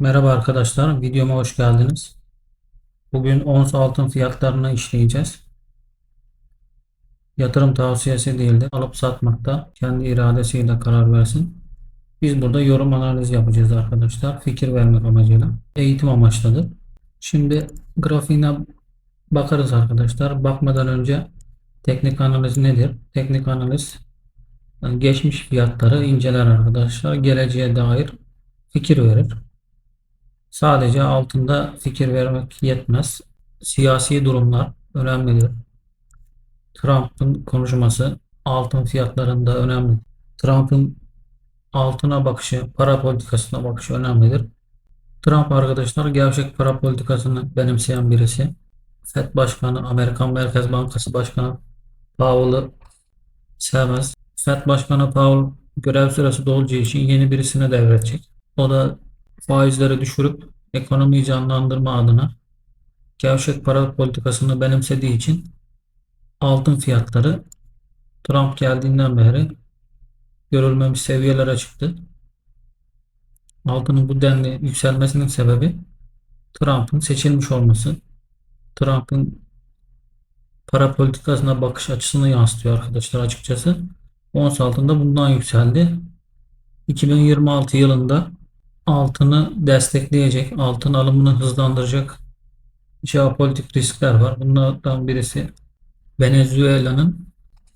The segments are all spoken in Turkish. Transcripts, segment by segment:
Merhaba arkadaşlar, videoma hoş geldiniz. Bugün ons altın fiyatlarını işleyeceğiz. Yatırım tavsiyesi değildir. Alıp satmakta kendi iradesiyle karar versin. Biz burada yorum analiz yapacağız arkadaşlar. Fikir vermek amacıyla. Eğitim amaçlıdır. Şimdi grafiğine bakarız arkadaşlar. Bakmadan önce teknik analiz nedir? Teknik analiz geçmiş fiyatları inceler arkadaşlar. Geleceğe dair fikir verir. Sadece altında fikir vermek yetmez. Siyasi durumlar önemlidir. Trump'ın konuşması altın fiyatlarında önemli. Trump'ın altına bakışı, para politikasına bakışı önemlidir. Trump arkadaşlar gevşek para politikasını benimseyen birisi. FED Başkanı, Amerikan Merkez Bankası Başkanı Powell'ı sevmez. FED Başkanı Powell görev süresi dolacağı için yeni birisine devredecek. O da faizleri düşürüp ekonomiyi canlandırma adına gevşek para politikasını benimsediği için altın fiyatları Trump geldiğinden beri görülmemiş seviyelere çıktı. Altının bu denli yükselmesinin sebebi Trump'ın seçilmiş olması. Trump'ın para politikasına bakış açısını yansıtıyor arkadaşlar açıkçası. Ons altında bundan yükseldi. 2026 yılında altını destekleyecek, altın alımını hızlandıracak jeopolitik riskler var. Bunlardan birisi Venezuela'nın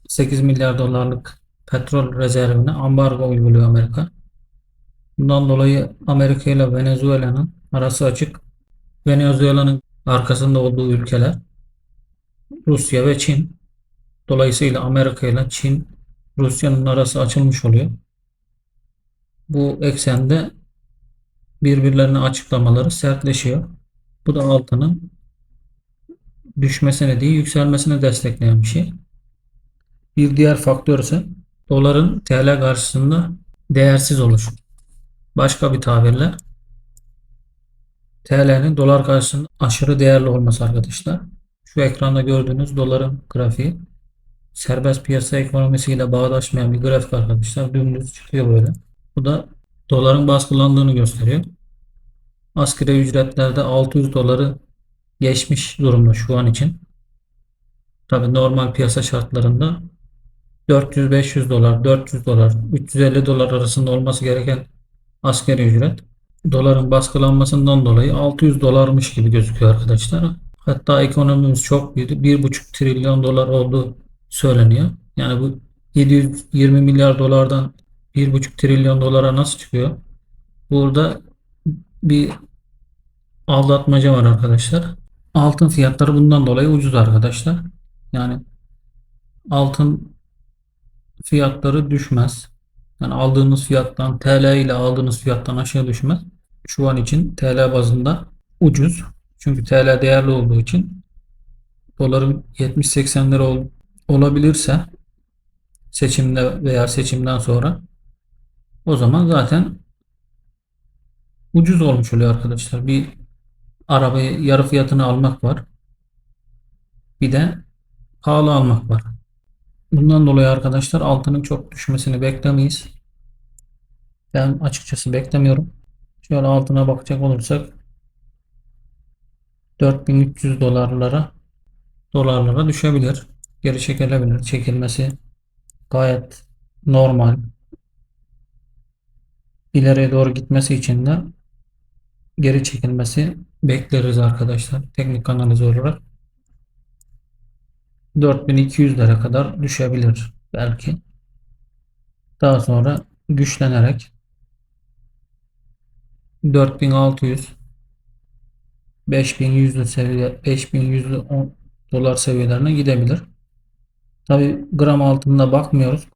8 milyar dolarlık petrol rezervine ambargo uyguluyor Amerika. Bundan dolayı Amerika ile Venezuela'nın arası açık. Venezuela'nın arkasında olduğu ülkeler Rusya ve Çin. Dolayısıyla Amerika ile Çin, Rusya'nın arası açılmış oluyor. Bu eksende birbirlerine açıklamaları sertleşiyor. Bu da altının düşmesine değil yükselmesine destekleyen bir şey. Bir diğer faktör ise doların TL karşısında değersiz oluşu. Başka bir tabirle TL'nin dolar karşısında aşırı değerli olması arkadaşlar. Şu ekranda gördüğünüz doların grafiği serbest piyasa ekonomisiyle bağdaşmayan bir grafik arkadaşlar. Dümdüz çıkıyor böyle. Bu da doların baskılandığını gösteriyor. Asgari ücretlerde 600 doları geçmiş durumda şu an için. Tabi normal piyasa şartlarında 400-500 dolar, 400 dolar, 350 dolar arasında olması gereken asgari ücret doların baskılanmasından dolayı 600 dolarmış gibi gözüküyor arkadaşlar. Hatta ekonomimiz çok büyüdü. 1,5 trilyon dolar olduğu söyleniyor. Yani bu 720 milyar dolardan 1,5 trilyon dolara nasıl çıkıyor? Burada bir aldatmaca var arkadaşlar. Altın fiyatları bundan dolayı ucuz arkadaşlar. Yani altın fiyatları düşmez. Yani aldığınız fiyattan TL ile aldığınız fiyattan aşağı düşmez. Şu an için TL bazında ucuz. Çünkü TL değerli olduğu için doların 70-80 lira ol, olabilirse seçimde veya seçimden sonra o zaman zaten ucuz olmuş oluyor arkadaşlar. Bir arabayı yarı fiyatını almak var. Bir de pahalı almak var. Bundan dolayı arkadaşlar altının çok düşmesini beklemeyiz. Ben açıkçası beklemiyorum. Şöyle altına bakacak olursak 4300 dolarlara dolarlara düşebilir. Geri çekilebilir. Çekilmesi gayet normal. İleriye doğru gitmesi için de geri çekilmesi bekleriz arkadaşlar. Teknik analiz olarak. 4200'lere kadar düşebilir belki. Daha sonra güçlenerek 4600 5100'lü seviye 5100'lü dolar seviyelerine gidebilir. Tabi gram altında bakmıyoruz.